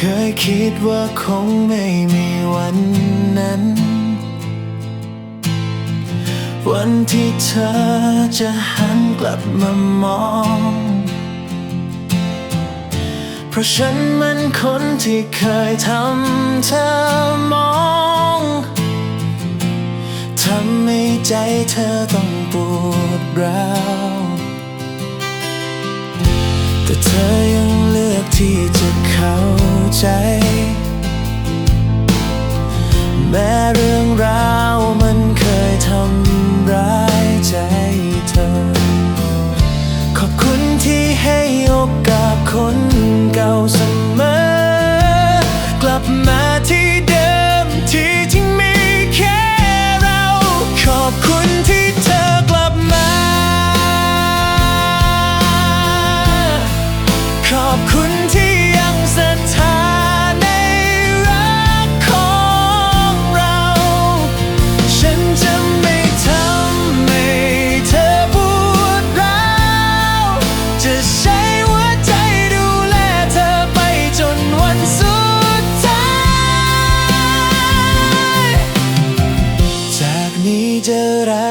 เคยคิดว่าคงไม่มีวันนั้น วันที่เธอจะหันกลับมามอง เพราะฉันมันคนที่เคยทำเธอมองทำให้ใจเธอต้องปวดร้าวแต่เธอ ที่จะเข้าใจ แม้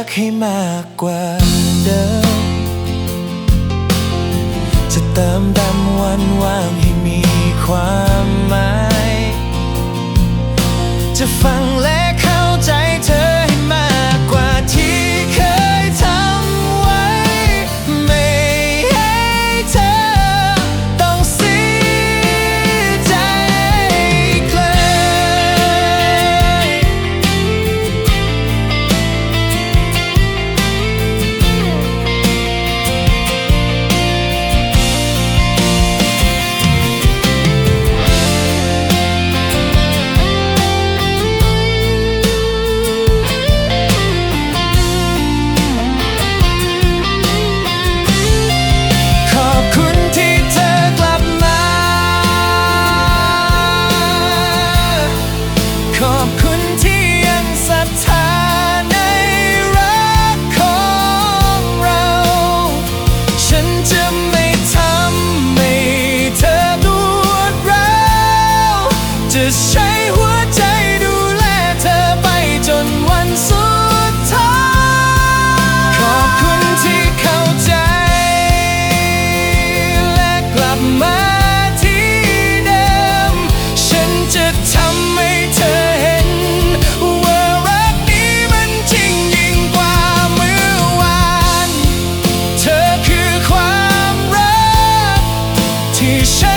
กให้มากกว่าเดิม จะเติมดำวันว่างให้มีความหมาย จะฟังและเข้า อบคุณที่ยังศรัทธาในรักของเรา ฉันจะไม่ทำให้เธอปวดร้าวจะใช้หัว she